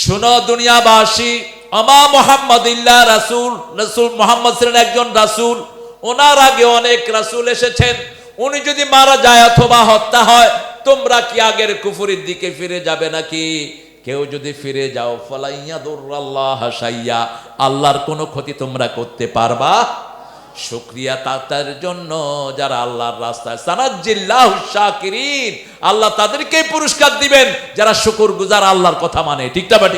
শুনো দুনিয়াবাসী, আমা মোহাম্মদ ইল্লা রাসূল রাসূল মোহাম্মদ ছিলেন একজন রাসূল, ওনার আগে অনেক রাসূল এসেছেন। উনি যদি মারা যায় অথবা হত্যা হয়, তোমরা কি আগের কুফুরির দিকে ফিরে যাবে নাকি? কেউ যদি ফিরে যাও ফলাইয়া দুর্রাল্লাহ হাসাইয়া আল্লাহর কোনো ক্ষতি তোমরা করতে পারবা শুক্রিয়া তাদের জন্য যারা আল্লাহর রাস্তায় সানাজ্জিল্লাহ শাকিরিন, আল্লাহ তাদেরকেই পুরস্কার দিবেন। যারা শুকুর গুজার আল্লাহর কথা মানে ঠিকটা বা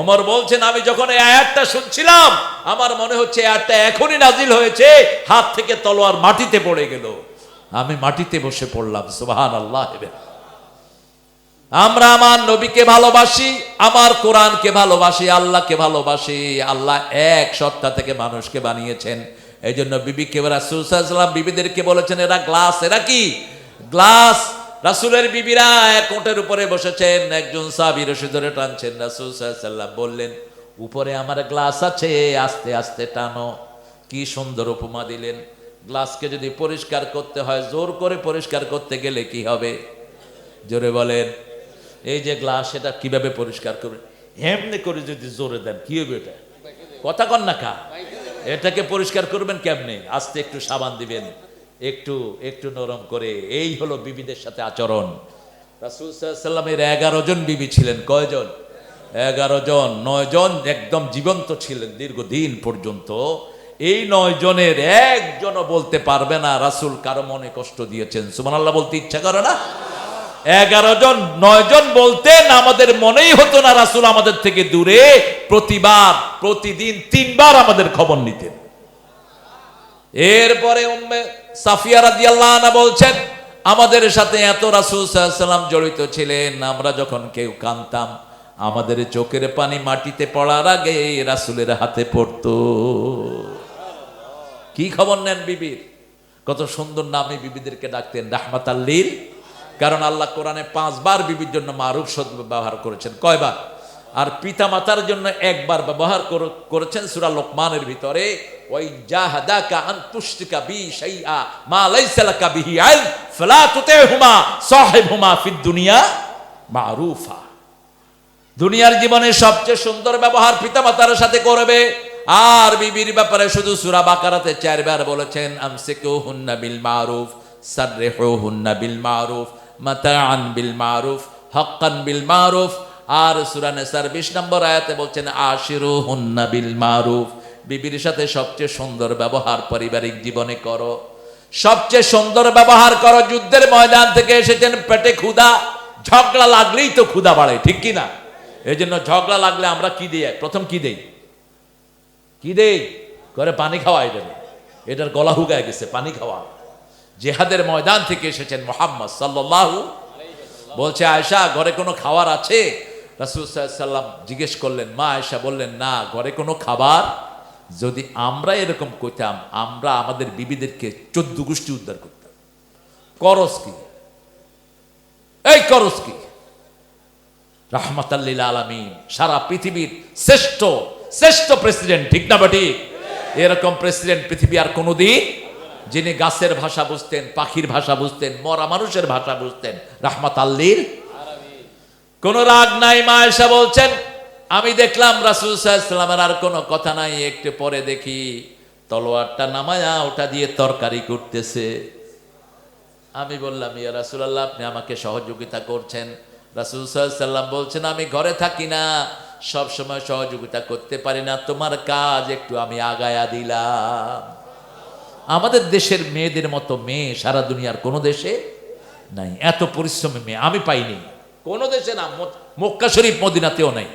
ওমর বলছেন, আমি যখন এই আয়াতটা শুনছিলাম, আমার মনে হচ্ছে আয়াতটা এখনই নাজিল হয়েছে, হাত থেকে তলোয়ার মাটিতে পড়ে গেল। আমি মাটিতে বসে পড়লাম সুবাহান আল্লাহ আমরা আমার নবীকে ভালোবাসি, আমার কোরআনকে ভালোবাসি, আল্লাহকে ভালোবাসি। আল্লাহ এক সত্তা থেকে মানুষকে বানিয়েছেন। এই জন্য বিবি কে রাসুলাম বিবিদেরকে বলেছেন, এরা গ্লাস, এরা কি? গ্লাস। রাসুলের বিবিরা এক ওটের উপরে বসেছেন, একজন সাবি রশি ধরে টানছেন। রাসুল সাল্লাম বললেন, উপরে আমার গ্লাস আছে, আস্তে আস্তে টানো। কি সুন্দর উপমা দিলেন। গ্লাসকে যদি পরিষ্কার করতে হয়, জোর করে পরিষ্কার করতে গেলে কি হবে? জোরে বলেন এই যে গ্লাস এটা কীভাবে পরিষ্কার করবে? এমনি করে যদি জোরে দেন, কি হবে এটা? কথা কন না কা এটাকে পরিষ্কার করবেন কেমনে? আস্তে একটু সাবান দিবেন, একটু একটু নরম করে। এই হলো বিবিদের সাথে আচরণ। রাসুল সাল্লামের এগারো জন বিবি ছিলেন, কয়জন? এগারো জন, নয় জন একদম জীবন্ত ছিলেন দীর্ঘদিন পর্যন্ত। এই নয় জনের একজনও বলতে পারবে না, রাসুল কারও মনে কষ্ট দিয়েছেন। সুমান আল্লাহ বলতে ইচ্ছা করে না? এগারো জন, নয় জন বলতেন আমাদের মনেই হতো না রাসুল আমাদের থেকে দূরে। প্রতিবার, প্রতিদিন, তিনবার আমাদের খবর নিতেন। এরপরে বলছেন, আমাদের সাথে এত রাসূল জড়িত ছিলেন, আমরা যখন কেউ কাঁদতাম আমাদের চোখের পানি মাটিতে পড়ার আগে রাসুলের হাতে পড়তো। কি খবর নেন বিবির? কত সুন্দর নামে বিবিদেরকে ডাকতেন রাহমাত আল্লিল কারণ আল্লাহ কোরআনে পাঁচবার বিবির জন্য মারুফ শব্দ ব্যবহার করেছেন। কয়বার? আর পিতা মাতার জন্য একবার ব্যবহার করেছেন সুরা লোকমানের ভিতরে ওই আন তুশরিকা বি মা বিহি ফিদ দুনিয়া মারুফা। দুনিয়ার জীবনে সবচেয়ে সুন্দর ব্যবহার পিতামাতার সাথে করবে। আর বিবির ব্যাপারে শুধু সুরা বাকারাতে চারবার বলেছেন আমসিকু হুন্না বিল মারুফ সাররিহু হুন্না বিল মারুফ। মাতাআন বিল মারুফ, হাক্কান বিল মারুফ। আর সূরা নিসার 20 নম্বর আয়াতে বলছেন আশিরু হুন্না বিল মারুফ। বিবির সাথে সবচেয়ে সুন্দর ব্যবহার পারিবারিক জীবনে করো। সবচেয়ে সুন্দর ব্যবহার করো, যুদ্ধের ময়দান থেকে এসেছেন পেটে ক্ষুধা, ঝগড়া লাগলেই তো ক্ষুধা বাড়ে, ঠিক কি না? এই জন্য ঝগড়া লাগলে আমরা কি দিই? প্রথম কি দেই? কি দেই? করে পানি খাওয়াই দেবে। এটার গলা হুগায় গেছে, পানি খাওয়া। জেহাদের ময়দান থেকে এসেছেন মোহাম্মদ সাল্লাল্লাহু বলছে আয়সা ঘরে কোনো খাবার আছে? রাসুল সাল্লাম জিজ্ঞেস করলেন, মা আয়সা বললেন, না, ঘরে কোনো খাবার? যদি আমরা এরকম করতাম, আমরা আমাদের বিবিদেরকে চোদ্দ গোষ্ঠী উদ্ধার করতাম। করস কি? এই করস কি? রাহমাতাল্লিল আলামিন সারা পৃথিবীর শ্রেষ্ঠ শ্রেষ্ঠ প্রেসিডেন্ট, ঠিক না বাটি এরকম প্রেসিডেন্ট পৃথিবী আর কোনোদিন যিনি গাছের ভাষা বুঝতেন, পাখির ভাষা বুঝতেন, মরা মানুষের ভাষা বুঝতেন, রাহমাত আল্লির। কোন রাগ নাই, মা এসে বলছেন, আমি দেখলাম রাসুল সাল্লামের আর কোনো কথা নাই, একটু পরে দেখি তলোয়ারটা নামায়া ওটা দিয়ে তরকারি করতেছে। আমি বললাম, ইয়া রাসুলাল্লাহ, আপনি আমাকে সহযোগিতা করছেন। রাসুল সাল্লাম বলছেন, আমি ঘরে থাকি না সব সময় সহযোগিতা করতে পারি না, তোমার কাজ একটু আমি আগায়া দিলাম। আমাদের দেশের মেয়েদের মতো মেয়ে সারা দুনিয়ার কোনো দেশে নাই। এত পরিশ্রমী মেয়ে আমি পাইনি। কোনো দেশে না মক্কা শরীফ মদিনাতেও নাই।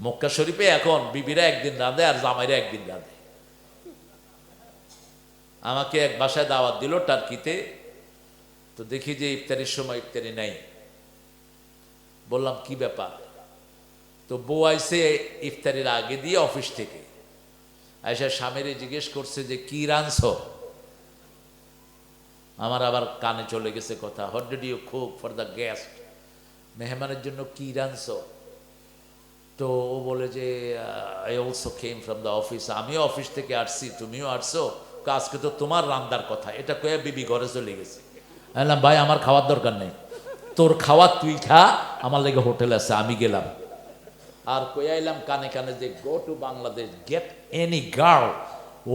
মক্কা শরীফে এখন বিবিরা একদিন রাঁধে আর জামাইরা একদিন রাঁধে। আমাকে এক বাসায় দাওয়াত দিল টার্কিতে। তো দেখি যে ইফতারির সময় ইফতারি নাই। বললাম, কি ব্যাপার? তো বউ আইসে ইফতারির আগে দিয়ে অফিস থেকে আয়সা স্বামীরে জিজ্ঞেস করছে যে, কি রাঁধছ? আমার আবার কানে চলে গেছে কথা what did you cook for the guest মেহমানের জন্য, কি রাঁধছ? তো ও বলে যে I also came from the office আমিও অফিস থেকে আসছি, তুমিও আসছো? আজকে তো তোমার রান্দার কথা, এটা কয়ে বিবি ঘরে চলে গেছে। বললাম, ভাই, আমার খাওয়ার দরকার নেই। তোর খাওয়ার তুই খা, আমার লেগে হোটেল আছে, আমি গেলাম। আর কই কানে কানে যে go to Bangladesh get any girl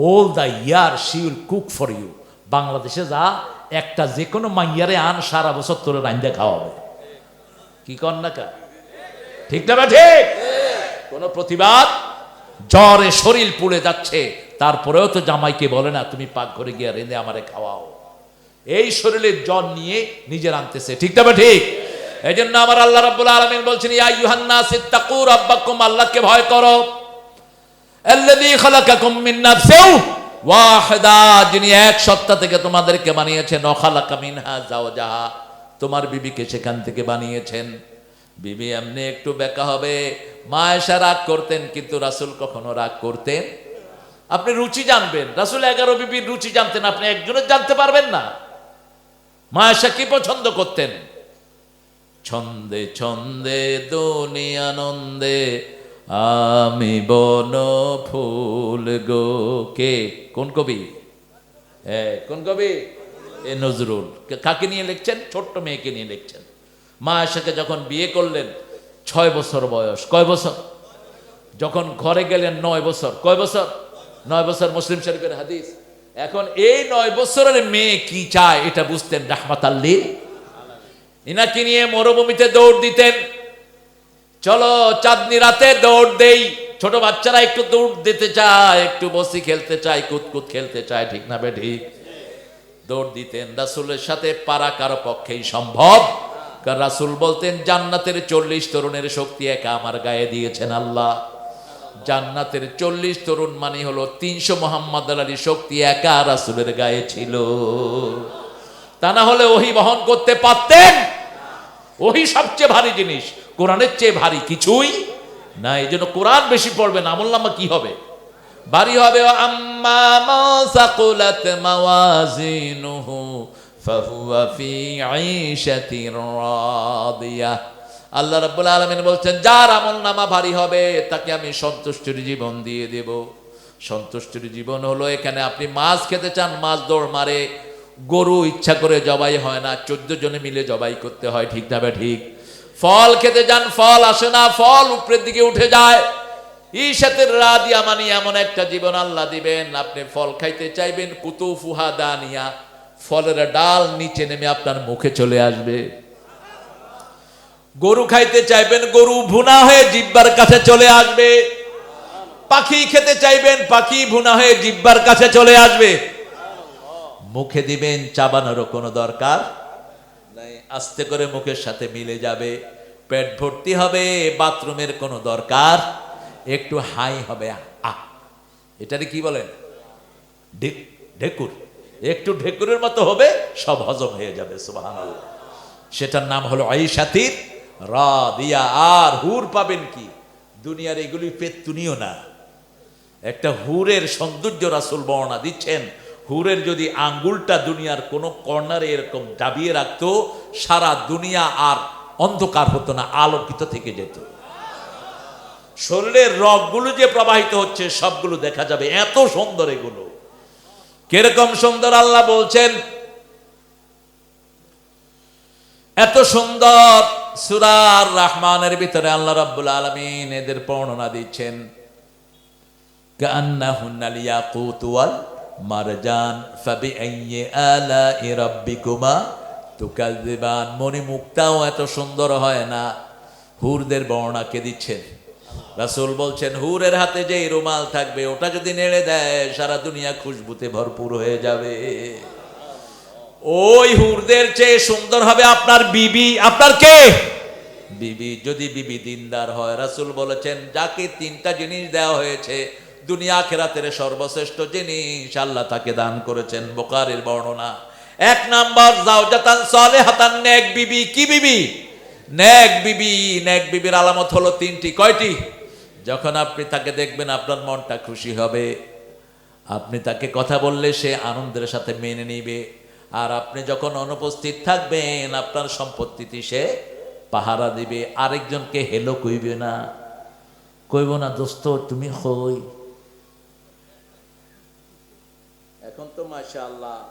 all the year she will cook for you বাংলাদেশে যা, একটা যে কোনো মাইয়ারে আন, সারা বছর তোর রান্দা খাওয়াবে। কি কর না কা? ঠিক না বা ঠিক? কোনো প্রতিবাদ? জ্বরে শরীর পুড়ে যাচ্ছে, তারপরেও তো জামাইকে বলে না, তুমি পাক ঘরে গিয়ে রেঁধে আমারে খাওয়াও। এই শরীরের জ্বর নিয়ে নিজের আনতেছে। ঠিক না বা ঠিক? এই জন্য আমার আল্লাহ রাব্বুল আলামিন বলছেন, ইয়া ইউহান্নাস ইত্তাকু রাব্বাকুম, আল্লাহকে ভয় করো। আল্লাযী খালাকাকুম মিন নাফসিন ওয়াহিদা, যিনি এক সত্তা থেকে তোমাদেরকে বানিয়েছেন। অখালাকা মিনহা জাওজাহা তোমার বিবিকে সেখান থেকে বানিয়েছেন। বিবি এমনি একটু বেকা হবে। মা এসা রাগ করতেন, কিন্তু রাসূল কখনো রাগ করতেন আপনি রুচি জানবেন। রাসুল এগারো বিবির রুচি জানতেন, আপনি একজনের জানতে পারবেন না। মা এসা কি পছন্দ করতেন? ছন্দে ছন্দে দুনিয়ানন্দে আমি বন ফুল গো কে? কোন কবি? হ্যাঁ কোন কবি? এ, নজরুল। কাকে নিয়ে লিখছেন? ছোট্ট মেয়েকে নিয়ে লিখছেন। মা আয়সাকে যখন বিয়ে করলেন, ছয় বছর বয়স। কয় বছর? যখন ঘরে গেলেন, নয় বছর। কয় বছর? নয় বছর মুসলিম শরীফের হাদিস। এখন এই নয় বছরের মেয়ে কি চায়? এটা বুঝতেন রাহমাত আল্লীর ইনাকে নিয়ে মরুভূমিতে দৌড় দিতেন। চলো চাঁদনি রাতে দৌড় দেই। ছোট বাচ্চারা একটু দৌড় দিতে চায়, একটু বসি খেলতে চায়, কুতকুত খেলতে চায়, ঠিক না বে ঠিক? দৌড় দিতেন, রাসুলের সাথে পারা কারও পক্ষেই সম্ভব। কারণ রাসুল বলতেন, জান্নাতের চল্লিশ তরুণের শক্তি একা আমার গায়ে দিয়েছেন আল্লাহ। জান্নাতের চল্লিশ তরুণ মানে হলো তিনশো মোহাম্মদ আলীর শক্তি একা রাসুলের গায়ে ছিল। তা না হলে ওহি বহন করতে পারতেন? ওহি সবচেয়ে ভারী জিনিস। কোরআনের চেয়ে ভারী কিছুই না এই জন্য কোরআন বেশি পড়বেন আমল নামা কি হবে? ভারী হবে আল্লাহ রাব্বুল আলামিন বলছেন, যার আমল নামা ভারী হবে, তাকে আমি সন্তুষ্টির জীবন দিয়ে দেব। সন্তুষ্টির জীবন হলো এখানে আপনি মাছ খেতে চান, মাছ দৌড় মারে। গরু ইচ্ছা করে জবাই হয় না, চোদ্দ জনে মিলে জবাই করতে হয়, ঠিক না ঠিক? ফল খেতে যান, ফল আসে না, ফল উপরের দিকে উঠে যায়। ঈশাতের রাদিয়া মানে এমন একটা জীবন আল্লাহ দিবেন, আপনি ফল খাইতে চাইবেন কুতুফুহা দানিয়া, ফলের ডাল নিচে নেমে আপনার মুখে চলে আসবে। গরু খাইতে চাইবেন, গরু ভুনা হয়ে জিব্বার কাছে চলে আসবে। পাখি খেতে চাইবেন, পাখি ভুনা হয়ে জিব্বার কাছে চলে আসবে। মুখে দিবেন, চাবানোরও কোনো দরকার নাই। আস্তে করে মুখের সাথে মিলে যাবে। পেট ভর্তি হবে, বাথরুমের কোনো দরকার, একটু হাই হবে আহ এটারে কি বলেন? ঢেকুর। একটু ঢেকুরের মতো হবে, সব হজম হয়ে যাবে সুবাহ সেটার নাম হলো আইসাতির রা দিয়া আর হুর পাবেন কি? দুনিয়ার এগুলি পেতুনিও না। একটা হুরের সৌন্দর্য রাসুল বর্ণনা দিচ্ছেন হুরের যদি আঙ্গুলটা দুনিয়ার কোনো কর্নারে এরকম দাবিয়ে রাখত, সারা দুনিয়া আর অন্ধকার হতো না, আলোকিত থেকে যেত। শরীরের রগগুলো যে প্রবাহিত হচ্ছে, সবগুলো দেখা যাবে। এত সুন্দর এগুলো। কীরকম সুন্দর আল্লাহ বলছেন? এত সুন্দর সুরার রহমানের ভিতরে আল্লাহ রাব্বুল আলমিন এদের বর্ণনা দিচ্ছেন। কান্না হুন্নালিয়া কৌতুয়াল মারজান ফাবি আলা ইরাব্বিকুমা তুকাজিবান মনি মুক্তাও এত সুন্দর হয় না, হুরদের বর্ণনা কে দিচ্ছেন? রাসুল বলছেন, হুরের হাতে যে রুমাল থাকবে, ওটা যদি নেড়ে দেয়, সারা দুনিয়া খুশবুতে ভরপুর হয়ে যাবে। ওই হুরদের চেয়ে সুন্দর হবে আপনার বিবি। আপনার কে? বিবি, যদি বিবি দিনদার হয়, রাসুল বলেছেন, যাকে তিনটা জিনিস দেওয়া হয়েছে দুনিয়া খেরাতের সর্বশ্রেষ্ঠ জিনিস আল্লাহ তাকে দান করেছেন বোকারের বর্ণনা। এক নাম্বার জাওজাতান সালেহাতান, নেক বিবি, কি বিবি? নেক বিবি, নেক বিবির আলামত হলো তিনটি। কয়টি? যখন আপনি তাকে দেখবেন, আপনার মনটা খুশি হবে। আপনি তাকে কথা বললে সে আনন্দের সাথে মেনে নিবে। আর আপনি যখন অনুপস্থিত থাকবেন, আপনার সম্পত্তিটি সে পাহারা দিবে। আরেকজনকে হেলো কইবে না। কইব না, দোস্ত, তুমি হই। এখন তো মাশা আল্লাহ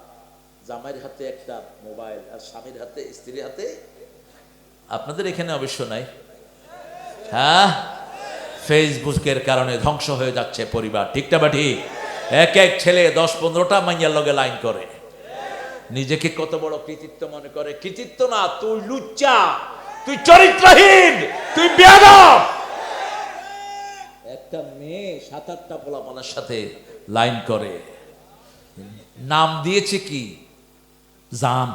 জামাইয়ের হাতে একটা মোবাইল আর স্বামীর হাতে, স্ত্রীর হাতে আপনাদের এখানে অবশ্য নাই। হ্যাঁ? ফেসবুকের কারণে ধ্বংস হয়ে যাচ্ছে পরিবার ঠিকটা বা ঠিক? এক এক ছেলে দশ পনেরোটা মাইয়ার লগে লাইন করে। নিজেকে কত বড় কৃতিত্ব মনে করে। কৃতিত্ব না, তুই লুচ্চা, তুই চরিত্রহীন, তুই বেয়াদব। একটা মেয়ে সাত আটটা পোলাপানের সাথে লাইন করে। নাম দিয়েছে কি? জান।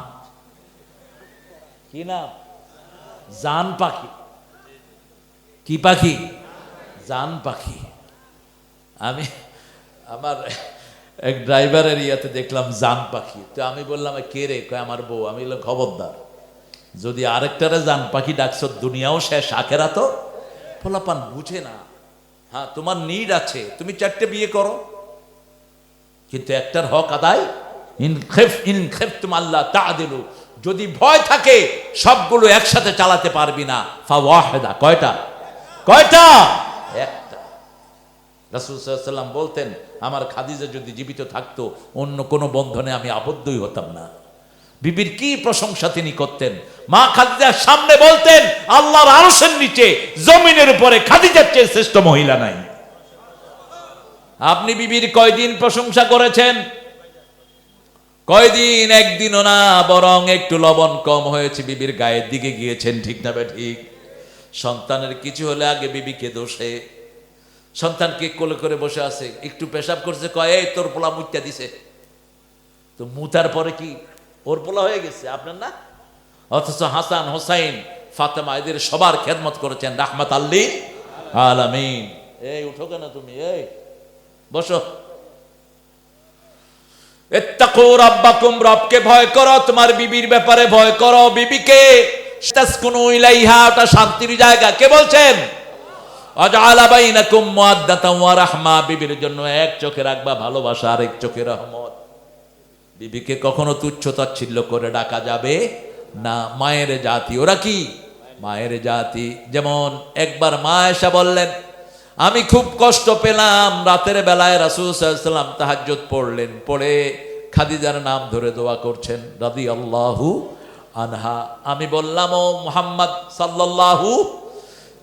কি নাম? জান পাখি। কি পাখি? জান পাখি। আমি আমার এক ড্রাইভারের ইয়াতে দেখলাম জান পাখি। তো আমি বললাম কে রে? কয়, আমার বউ। আমি বললাম, খবরদার। যদি আরেকটারে জান পাখি ডাকছ, দুনিয়াও শেষ, আখেরা তো ফলাপান বুঝে না। হ্যাঁ তোমার নিড আছে। তুমি চারটে বিয়ে করো। কিন্তু একটার হক আদায়। তা দিলু যদি ভয় থাকে, সবগুলো একসাথে চালাতে পারবি না। কয়টা? কয়টা? একটা। বলতেন, আমার খাদিজা যদি জীবিত থাকতো, অন্য কোনো বন্ধনে আমি আবদ্ধই হতাম না। বিবির কি প্রশংসা তিনি করতেন? মা খাদিজার সামনে বলতেন, আল্লাহর আরশের নিচে, জমিনের উপরে খাদিজার চেয়ে শ্রেষ্ঠ মহিলা নাই। আপনি বিবির কয়দিন প্রশংসা করেছেন? কয়দিন? একদিনও না, বরং একটু লবণ কম হয়েছে। বিবির গায়ের দিকে গিয়েছেন, ঠিক না ঠিক? সন্তানের কিছু হলে আগে বিবিকে দোষে সন্তানকে কোলে করে বসে আছে। একটু পেশাব করছে, কয়, এই, তোর পোলা মুত্যা দিছে। তো মুতার পরে কি? ওর পোলা হয়ে গেছে, আপনার না? অথচ হাসান, হোসাইন, ফাতেমা, এদের সবার খেদমত করেছেন রাহমাত আল্লি আলামিন। এই, উঠো কেন তুমি, এই। বসো। রবকে ভয় করো, তোমার বিবির ব্যাপারে ভয় করো। বিবিকে ওটা শান্তির জায়গা। কে বলছেন? বিবির জন্য এক চোখে রাখবা ভালোবাসা আর এক চোখে রহমত। বিবিকে কখনো তুচ্ছ তাচ্ছিল্য করে ডাকা যাবে না। মায়ের জাতি, ওরা কি? মায়ের জাতি। যেমন একবার মা এসা বললেন আমি খুব কষ্ট পেলাম। রাতের বেলায় রাসুল সাল্লাম তাহাজ্জুদ পড়লেন। পড়ে খাদিজার নাম ধরে দোয়া করছেন রাদি আল্লাহু আনহা। আমি বললাম, ও মোহাম্মদ সাল্লাল্লাহু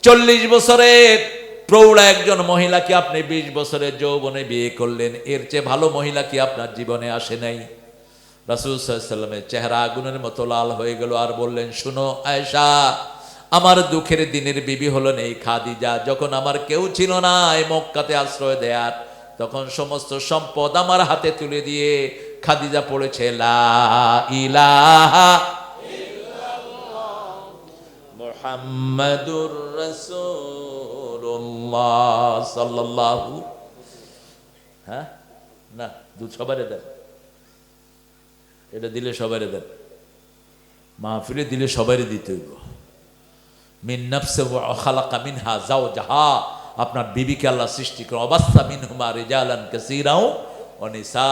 চল্লিশ বছরের প্রৌঢ়া একজন মহিলাকে আপনি বিশ বছরের যৌবনে বিয়ে করলেন? এর চেয়ে ভালো মহিলা কি আপনার জীবনে আসে নাই? রাসুল সাল্লামের চেহারা আগুনের মতো লাল হয়ে গেল। আর বললেন, শুনো আয়েশা আমার দুঃখের দিনের বিবি হলো নেই খাদিজা। যখন আমার কেউ ছিল না এই মক্কাতে আশ্রয় দেয়ার, তখন সমস্ত সম্পদ আমার হাতে তুলে দিয়ে খাদিজা পড়েছে, লা সাল্লাল্লাহু হ্যাঁ? না দেন। এটা দিলে সবারে দেন। মাহফিলে দিলে সবারই দিতে হইব। মিন নফসে খালাকা মিনহা যাও যাহা আপনার বিবিকে আল্লাহ সৃষ্টি করে অবাস্তা মিনহুমা রেজালান কাসীরাও অনিসা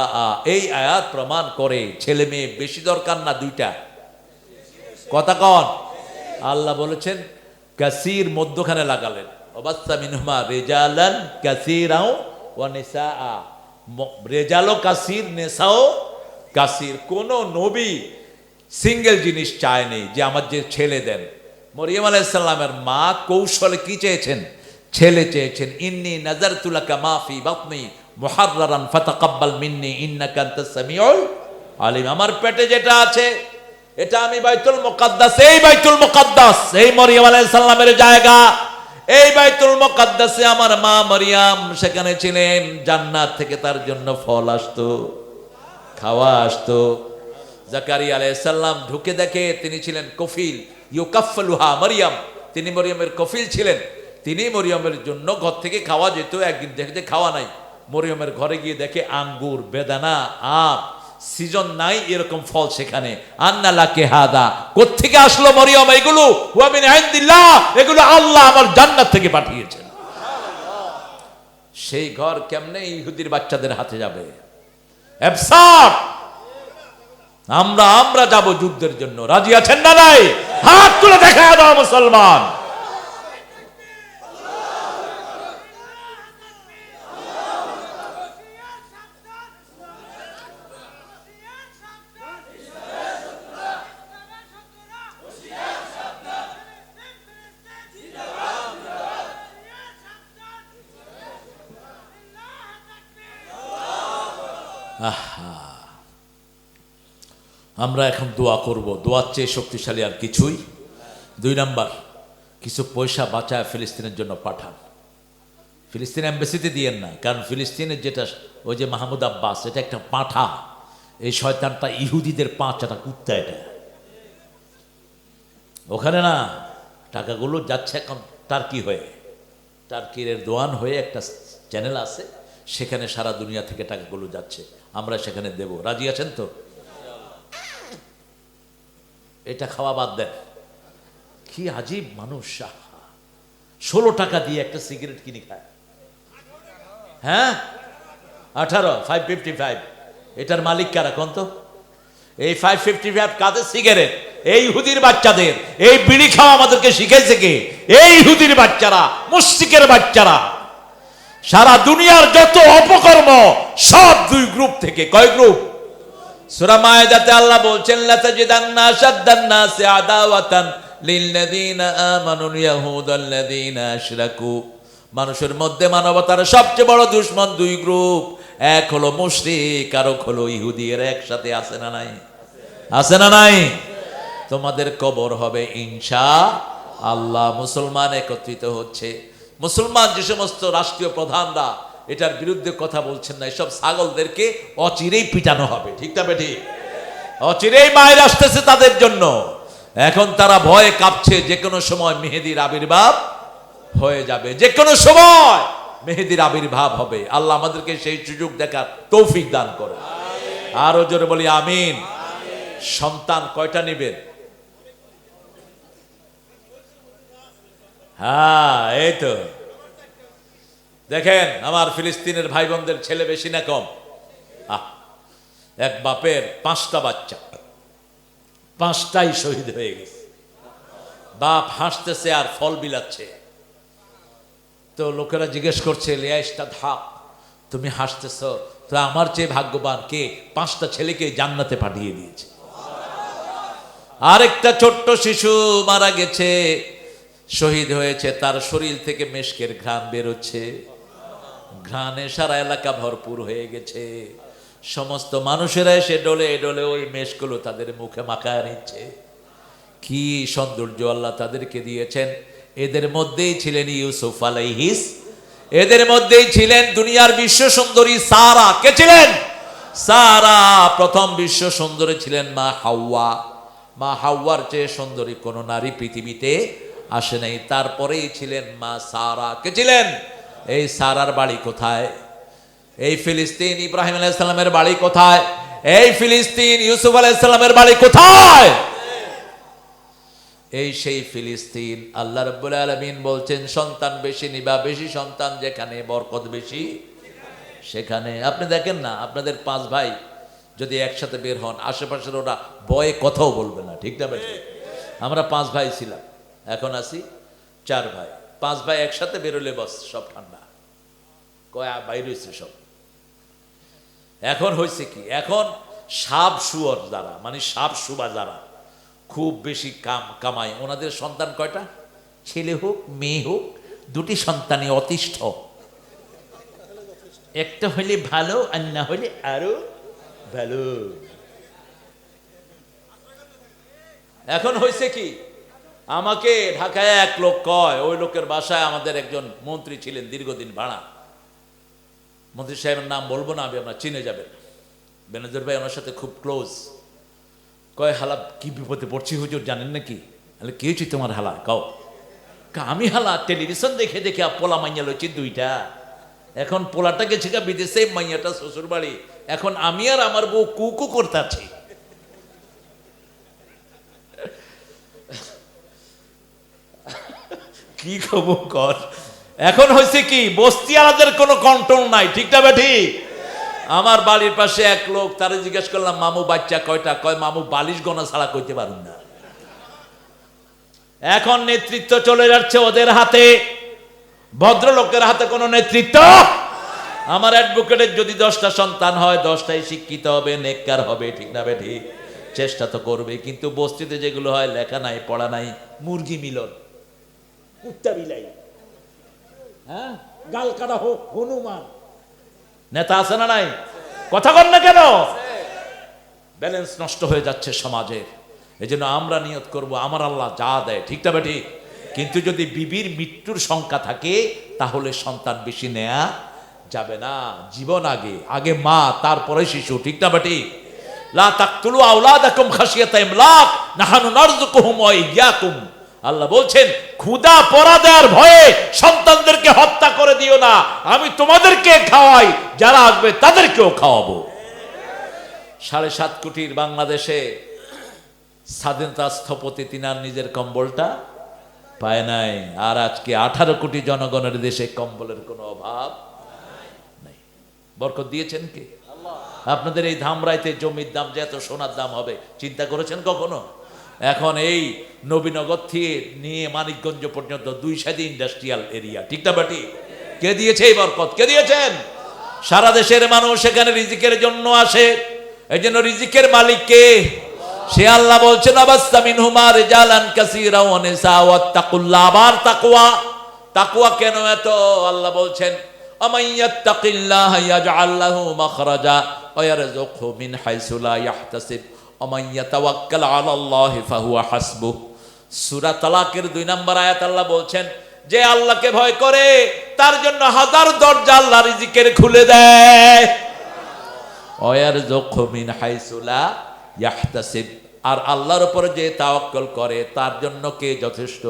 এই আয়াত প্রমাণ করে ছেলে মেয়ে বেশি দরকার না দুইটা। কথা কন। আল্লাহ বলেছেন, কাসির মধ্যখানে লাগালেন। অবাস্তা মিনহুমা রেজালান কাসীরাও অনিসা রেজালো কাসির নেশাও কাসির। কোন নবী সিঙ্গেল জিনিস চায়নি যে আমার যে ছেলে দেন। মরিয়ম আলাইসাল্লামের মা কৌশলে কি চেয়েছেন? ছেলে চেয়েছেন, ইন্নি নজর তুলাকা মাফি বাতনি মুহাররান ফাতাকাব্বাল মিন্নি, ইন্নাকা আনতাস সামিউল আলিম। আমার পেটে যেটা আছে, এটা আমি বাইতুল মুকাদ্দাস, এই বাইতুল মুকাদ্দাস, এই মরিয়ম আলাইহিস সালামের জায়গা। এই বাইতুল মুকাদ্দাসে আমার মা মরিয়াম, সেখানে ছিলেন, জান্নাত থেকে তার জন্য ফল আসতো, খাওয়া আসতো। জাকারিয়া আলাইসাল্লাম ঢুকে দেখে তিনি ছিলেন কফিল। ইউকাফলুহা মরিয়াম। তিনি মরিয়মের কফিল ছিলেন। তিনি মরিয়মের জন্য ঘর থেকে খাওয়া যেত, একদিন দেখতে খাওয়া নাই। মরিয়মের ঘরে গিয়ে দেখে আঙ্গুর, বেদানা, আম, সিজন নাই, এরকম ফল সেখানে। আন্নালাকে হাদা। কোত্থেকে আসলো মরিয়ম এগুলো? এগুলো আল্লাহ আমার জান্নাত থেকে পাঠিয়েছেন। সেই ঘর কেমনে ইহুদির বাচ্চাদের হাতে যাবে? অ্যাবসার্ড! আমরা আমরা যাব যুদ্ধের জন্য। রাজি আছেন না নাই? হাত তুলে দেখা দাও মুসলমান। আমরা এখন দোয়া করব। দোয়ার চেয়ে শক্তিশালী আর কিছুই। দুই নাম্বার, কিছু পয়সা বাঁচায় ফিলিস্তিনের জন্য পাঠান। ফিলিস্তিন এম্বাসিতে দিয়েন না, কারণ ফিলিস্তিনের যেটা, ওই যে মাহমুদ আব্বাস, এটা একটা পাঁঠা। এই শয়তানটা ইহুদিদের পাঁচাটা কুত্তা এটা। ওখানে না, টাকাগুলো যাচ্ছে এখন টার্কি হয়ে। টার্কির দোয়ান হয়ে একটা চ্যানেল আছে, সেখানে সারা দুনিয়া থেকে টাকাগুলো যাচ্ছে। আমরা সেখানে দেব। রাজি আছেন তো? এটা খাওয়া বাদ দেন। কি আজীব মানুষ ষোলো টাকা দিয়ে একটা সিগারেট কিনে খায়। হ্যাঁ? আঠারো ফাইভ ফিফটি ফাইভ এটার মালিক কারা কোন তো? এই ফাইভ ফিফটি ফাইভ কাদের সিগারেট? এই হুদির বাচ্চাদের। এই বিড়ি খাওয়া আমাদেরকে শিখেছে কে? এই হুদির বাচ্চারা মুস্তিকের বাচ্চারা। সারা দুনিয়ার যত অপকর্ম, সব দুই গ্রুপ থেকে। কয় গ্রুপ আল্লাহ বলছেন লিল্লাযীনা ইয়াহুদাল্লাযীনা আশরাকু। মানুষের মধ্যে মানবতার সবচেয়ে বড় দুশ্মন দুই গ্রুপ। এক হলো মুশরিক, আর হলো ইহুদি এরা একসাথে আছে না নাই? আছে না নাই? তোমাদের কবর হবে ইনশা আল্লাহ। মুসলমান একত্রিত হচ্ছে। মুসলমান যে সমস্ত রাষ্ট্রীয় প্রধানরা এটার বিরুদ্ধে কথা বলছেন না। এসব ছাগলদেরকে অচিরেই পিটানো হবে। ঠিক না বেঠি অচিরেই মায়ের আসতেছে তাদের জন্য। এখন তারা ভয়ে কাঁপছে যে কোনো সময় মেহেদির আবির্ভাব হয়ে যাবে। যে কোনো সময় মেহেদির আবির্ভাব হবে। আল্লাহ আমাদেরকে সেই সুযোগ দেখার তৌফিক দান করে আরও জোরে বলি, আমিন। সন্তান কয়টা নেবেন? হ্যাঁ এই তো। দেখেন, আমার ফিলিস্তিনের ভাই বোনদের ছেলে বেশি না কম। এক বাপের পাঁচটা বাচ্চা, পাঁচটাই শহীদ হয়ে গেছে। বাপ হাসতেছে আর ফল বিলাচ্ছে। তো লোকেরা জিজ্ঞেস করছে, লিয়াইসটা ধাপ, তুমি হাসতেছ, তো আমার চেয়ে ভাগ্যবান কে? পাঁচটা ছেলেকে জান্নাতে পাঠিয়ে দিয়েছে। আরেকটা ছোট্ট শিশু মারা গেছে, শহীদ হয়েছে, তার শরীর থেকে মেশকের ঘ্রাণ বেরোচ্ছে। ঘ্রাণে সারা এলাকা ভরপুর হয়ে গেছে। সমস্ত মানুষেরা এসে ডলে ডলে ওই মেশগুলো তাদের মুখে মাখায় নিচ্ছে। কি সৌন্দর্য আল্লাহ তাদেরকে দিয়েছেন। এদের মধ্যেই ছিলেন ইউসুফ আলাইহিস। এদের মধ্যেই ছিলেন দুনিয়ার বিশ্ব সুন্দরী সারা। কে ছিলেন? সারা প্রথম বিশ্ব সুন্দরী ছিলেন মা হাওয়া। মা হাওয়ার চেয়ে সুন্দরী কোনো নারী পৃথিবীতে আসে নাই। তারপরেই ছিলেন মা সারা। কে ছিলেন? এই সারার বাড়ি কোথায়? এই ফিলিস্তিন ইব্রাহিম আলাইসাল্লামের বাড়ি কোথায়? এই ফিলিস্তিন ইউসুফ আলাইসাল্লামের বাড়ি কোথায়? এই সেই ফিলিস্তিন আল্লাহ রব্বুল আলমিন বলছেন, সন্তান বেশি নিবা, বেশি সন্তান যেখানে বরকত বেশি, সেখানে। আপনি দেখেন না, আপনাদের পাঁচ ভাই যদি একসাথে বের হন, আশেপাশের ওরা বয়ে কথাও বলবে না, ঠিক না আমরা পাঁচ ভাই ছিলাম, এখন আছি চার ভাই। পাঁচ ভাই একসাথে বেরোলে বস, সব ঠান্ডা। কয় বাইরে হয়েছে সব। এখন হয়েছে কি? এখন সাপ শুয়র যারা মানে সাপ শুবা যারা, খুব বেশি কাম কামায়। ওনাদের সন্তান কয়টা? ছেলে হোক, মেয়ে হোক, দুটি সন্তানই অতিষ্ঠ। একটা হলে ভালো, আর না হলে আরও ভালো। এখন হয়েছে কি? আমাকে ঢাকায় এক লোক কয়, ওই লোকের বাসায় আমাদের একজন মন্ত্রী ছিলেন দীর্ঘদিন ভাড়া। মন্ত্রী সাহেবের নাম বলব না আমি আপনার চিনে যাবেন। বেনজর ভাই ওনার সাথে খুব ক্লোজ। কয়, হালা, কি বিপদে পড়ছি হুজুর, জানেন নাকি? তাহলে কে হচ্ছে তোমার হালা? কও আমি হালা, টেলিভিশন দেখে দেখে পোলা মাইয়া লইছি দুইটা। এখন পোলাটা গেছে গা বিদেশে, মাইয়াটা শ্বশুর বাড়ি এখন আমি আর আমার বউ কুকু করতে আছি। কি খবর কর? এখন হয়েছে কি বস্তি আলাদের কোনো কন্ট্রোল নাই ঠিকটা বেঠি? আমার বাড়ির পাশে এক লোক, তারে জিজ্ঞেস করলাম, মামু, বাচ্চা কয়টা? কয়, মামু, বালিশ গনা ছাড়া কইতে পারুন না। এখন নেতৃত্ব চলে যাচ্ছে ওদের হাতে। ভদ্রলোকের হাতে কোনো নেতৃত্ব? আমার অ্যাডভোকেটের যদি দশটা সন্তান হয়, দশটাই শিক্ষিত হবে, নেককার হবে, ঠিক না বে ঠিক চেষ্টা তো করবে, কিন্তু বস্তিতে যেগুলো হয়, লেখা নাই, পড়া নাই, মুরগি মিলন। কুত্তা বিলাই হ্যাঁ? গাল কাটা হোক হনুমান। নেতা আছে না নাই? কথা কন না কেন? ব্যালেন্স নষ্ট হয়ে যাচ্ছে সমাজের এই জন্য আমরা নিয়ত করব আমার আল্লাহ যা দেয় ঠিক না ঠিক কিন্তু যদি বিবির মৃত্যুর সংখ্যা থাকে তাহলে সন্তান বেশি নেয়া যাবে না। জীবন আগে আগে মা তারপরে শিশু ঠিক না ঠিক লা তাকতুলু আওলাদাকুম খাশিয়াতা ইমলাক নাহানু নারযুকুহুম ওয়া ইয়্যাকুম আল্লাহ বলছেন ক্ষুদা পরা দেওয়ার ভয়ে সন্তানদেরকে হত্যা করে দিও না। আমি তোমাদেরকে খাওয়াই, যারা আসবে তাদেরকেও খাওয়াবো। সাড়ে সাত কোটির বাংলাদেশে স্বাধীনতা স্থপতি তিনার নিজের কম্বলটা পায় নাই। আর আজকে আঠারো কোটি জনগণের দেশে কম্বলের কোনো অভাব নাই। বরকত দিয়েছেন কে? আপনাদের এই ধামরাইতে জমির দাম যে এত সোনার দাম হবে, চিন্তা করেছেন কখনো? এখন এই নবীনগর থেকে নিয়ে মানিকগঞ্জ পর্যন্ত দুই সাদি ইন্ডাস্ট্রিয়াল এরিয়া ঠিক না বাটি? কে দিয়েছে এই বরকত? কে দিয়েছেন? সারা দেশের মানুষ এখানে রিজিকের জন্য আসে। এই জন্য রিজিকের মালিক কে? সে আল্লাহ বলছেন আবাস্তামিন হুমা রিজালান কাসীরা ওয়া নিসা ওয়াত্তাকুল্লাহ আবার তাকওয়া। তাকওয়া কেন এত? আল্লাহ বলছেন আমান ইয়াত্তাকিল্লাহ ইয়াজআল লাহু মাখরাজা ওয়া ইয়ারযুকহু মিন হাইসু লা ইয়াহতাসিব। আমান ইয়াতাওয়াক্কাল আলাল্লাহি ফাহুয়া হাসবুহ। সূরা তালাকের দুই নম্বর আয়াত আল্লাহ বলছেন, যে আল্লাহকে ভয় করে, তার জন্য হাজার দরজা আল্লাহ রিজিকের খুলে দেয়। অয়ার জখমিন হাইসুলা আর আল্লাহর উপরে যে তাওয়াক্কল করে, তার জন্য কে যথেষ্ট?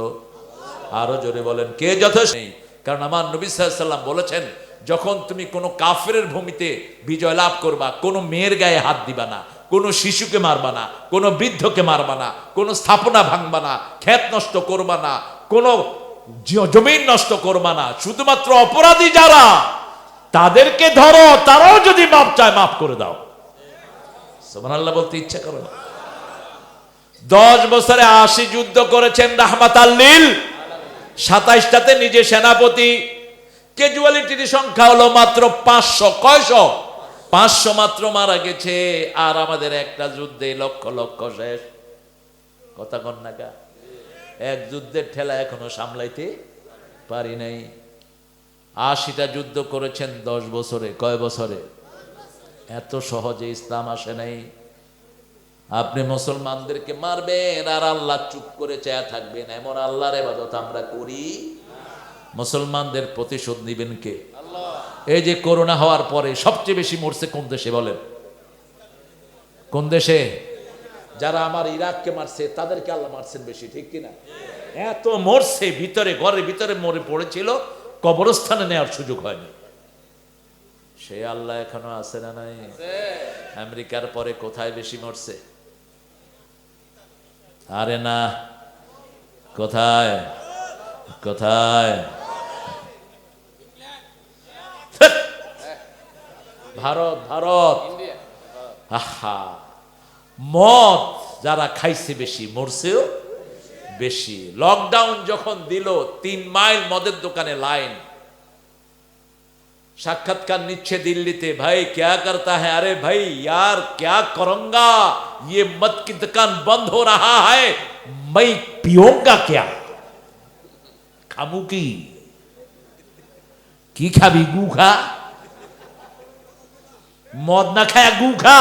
আরও জোরে বলেন, কে যথেষ্ট? নেই। কারণ আমার নবী সাল্লাম বলেছেন, যখন তুমি কোনো কাফের ভূমিতে বিজয় লাভ করবা, কোনো মেয়ের গায়ে হাত দিবা না। কোনো শিশুকে মারবা না, কোনো বৃদ্ধকে মারবা না, কোনো স্থাপনা ভাঙবা না, ক্ষেত নষ্ট করবা না, কোনো জমিন নষ্ট করবা না, শুধুমাত্র অপরাধী যারা, তাদেরকে ধরো, তারাও যদি মাপ চায়, মাফ করে দাও। সুবহানাল্লাহ বলতে ইচ্ছা করো না। দশ বছরে আশি যুদ্ধ করেছেন রাহমাত আল্লিল সাতাইশটাতে নিজে সেনাপতি। ক্যাজুয়ালিটির সংখ্যা হলো মাত্র পাঁচশো, কয়শো? পাঁচশো মাত্র মারা গেছে, আর আমাদের একটা যুদ্ধে লক্ষ লক্ষ শেষ। কথা কন না গা? এক যুদ্ধের ঠেলা এখনও সামলাইতে পারি নাই। আশিটা যুদ্ধ করেছেন দশ বছরে, কয় বছরে? এত সহজে ইসলাম আসে নাই। আপনি মুসলমানদেরকে মারবেন, আর আল্লাহ চুপ করে চেয়া থাকবেন। এমন আল্লাহর এবাদত আমরা করি। মুসলমানদের প্রতিশোধ নিবেন কে? এই যে করোনা হওয়ার পরে সবচেয়ে বেশি মরছে কোন দেশে বলেন? কোন দেশে? যারা আমার ইরাককে মারছে, তাদেরকে আল্লাহ মারছেন বেশি, ঠিক কিনা? এত মরছে, ভিতরে, ঘরের ভিতরে মরে পড়েছিল, কবরস্থানে নেওয়ার সুযোগ হয়নি। সে আল্লাহ এখনও আছে না নাই? আমেরিকার পরে কোথায় বেশি মরছে? আরে না, কোথায়? কোথায়? ভারত ভারত আহা মদ যারা খাইছে বেশি মরছেও বেশি লকডাউন যখন দিল তিন মাইল মদের দোকানে লাইন साक्षात्कार नीचे दिल्ली थे भाई क्या करता है अरे भाई यार क्या करूंगा ये मद की दुकान बंद हो रहा है मैं पियूंगा क्या खामू की কি খাবি গু খা মদ না খায় গু খা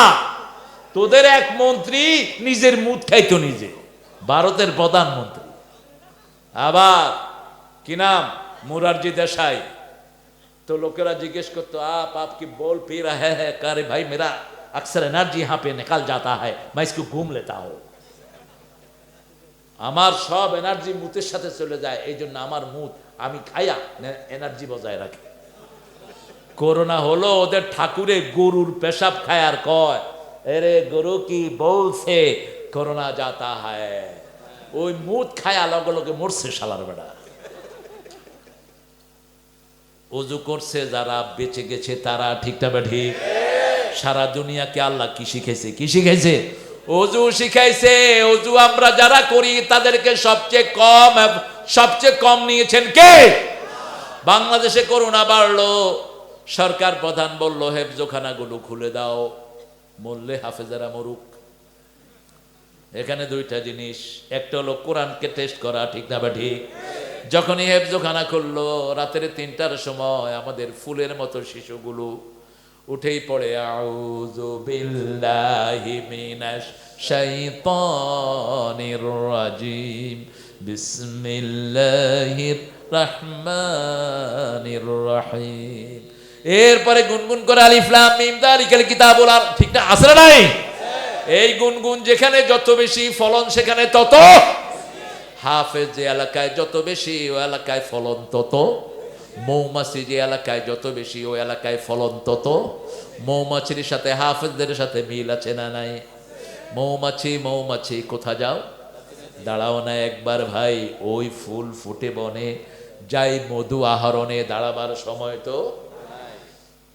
তোদের এক মন্ত্রী নিজের মুখ খাইতো নিজে ভারতের প্রধানমন্ত্রী আবার কি নাম মুরারজি দেশাই तो लोकेरा जिज्ञेस करते आप आपकी बोल पी रहे हैं करे भाई मेरा अक्सर एनर्जी यहाँ पे निकल जाता है मैं इसको घूम लेता हूँ আমার সব এনার্জি মুতের সাথে চলে যায় এই জন্য আমার মুত আমি খাইয়া এনার্জি বজায় রাখি করোনা হলো, ওদের ঠাকুরে গরুর পেশাব খায় আর কয়, এরে গরু কি বলছে, করোনা যাতা হয়। ওই মুদ খায়া লগে লগে মরছে শালার বেড়া। অজু করছে, যারা বেঁচে গেছে তারা ঠিকটা বা ঠিক সারা দুনিয়াকে আল্লাহ কি শিখেছে কি শিখেছে অজু শিখাইছে, অজু আমরা যারা করি, তাদেরকে সবচেয়ে কম সবচেয়ে কম নিয়েছেন কে? বাংলাদেশে করোনা বাড়লো। সরকার প্রধান বলল, হেফজোখানাগুলো খুলে দাও। মরলে হাফেজারা মরুক। এখানে দুইটা জিনিস। একটা হলো, কোরআনকে টেস্ট করা, ঠিক না বা ঠিক? যখনই হেফজোখানা খুললো, রাতের তিনটার সময় আমাদের ফুলের মতো শিশুগুলো উঠেই পড়ে, আউযু বিল্লাহি মিনাশ শাইতানির রাজিম। বিসমিল্লাহির রহমানির রহিম। এরপরে গুনগুন করে আলিফ, লাম, মিম দালিকাল কিতাবুল আর ঠিক না? আসলে নাই? এই গুনগুন যেখানে যত বেশি ফলন সেখানে তত হাফেজ যে এলাকায় যত বেশি, ও এলাকায় ফলন তত মৌমাছি যে এলাকায় যত বেশি, ও এলাকায় ফলন তত মৌমাছির সাথে, হাফেজদের সাথে মিল আছে না নাই? মৌমাছি মৌমাছি, কোথা যাও? দাঁড়াও না একবার ভাই, ওই ফুল ফুটে বনে, যাই মধু আহরণে দাঁড়াবার সময় তো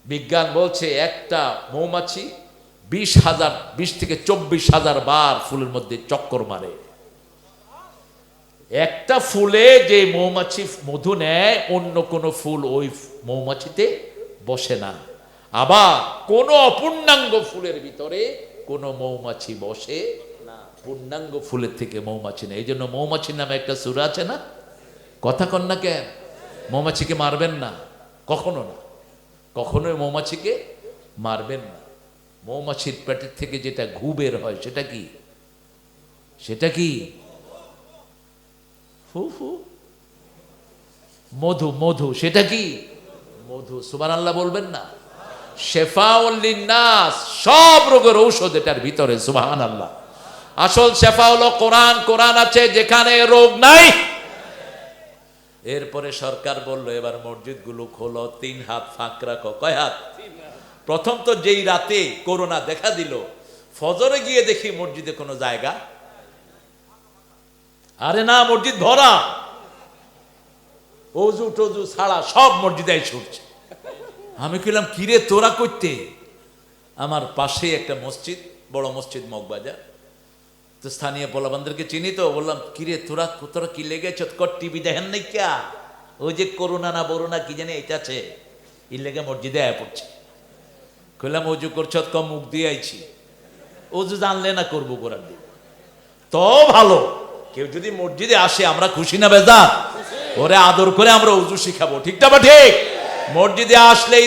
বিজ্ঞান বলছে একটা মৌমাছি বিশ হাজার, বিশ থেকে চব্বিশ হাজার বার ফুলের মধ্যে চক্কর মারে। একটা ফুলে যে মৌমাছি মধু নেয়, অন্য কোনো ফুল ওই মৌমাছিতে বসে না। আবার কোনো অপূর্ণাঙ্গ ফুলের ভিতরে কোনো মৌমাছি বসে না। পূর্ণাঙ্গ ফুলের থেকে মৌমাছি নেই এই জন্য মৌমাছির নামে একটা সুর আছে না? কথা কন না কেন? মৌমাছিকে মারবেন না। কখনো না। কখনোই মৌমাছিকে মারবেন না। মৌমাছির পেটের থেকে যেটা ঘু বের হয়, সেটা কি? সেটা কি? ফু ফু। মধু মধু, সেটা কি? মধু। সুবান আল্লাহ বলবেন না। শেফাউল্লিনাস সব রোগের ঔষধ এটার ভিতরে সুবাহান আল্লাহ আসল শেফা হলো কোরআন কোরআন আছে যেখানে রোগ নাই। এরপরে সরকার বলল এবার মসজিদগুলো খোলো তিন হাত ফাঁক রাখো। কয় হাত? প্রথম তো যেই রাতে করোনা দেখা দিল ফজরে গিয়ে দেখি মসজিদে কোনো জায়গা আরে না মসজিদ ভরা। অজু টজু ছাড়া সব মসজিদে ছুটছে আমি কইলাম কিরে তোরা করতে আমার পাশে একটা মসজিদ বড় মসজিদ মগবাজার। তো স্থানীয় পোলাবানদেরকে চিনি তো, বললাম, কিরে তোরা তোরা কি লেগেছ? কর টিভি দেখেন নাই ক্যা ওই যে করোনা না না কি জানি এটা আছে ই লেগে মসজিদে আয়া পড়ছে। কইলাম অজু করছ কম মুখ দিয়ে আইছি। অজু জানলে না করব কোরআন দিয়ে? তো ভালো, কেউ যদি মসজিদে আসে, আমরা খুশি না বেজা? ওরে আদর করে আমরা উজু শিখাবো, ঠিকটা বা ঠিক? মসজিদে আসলেই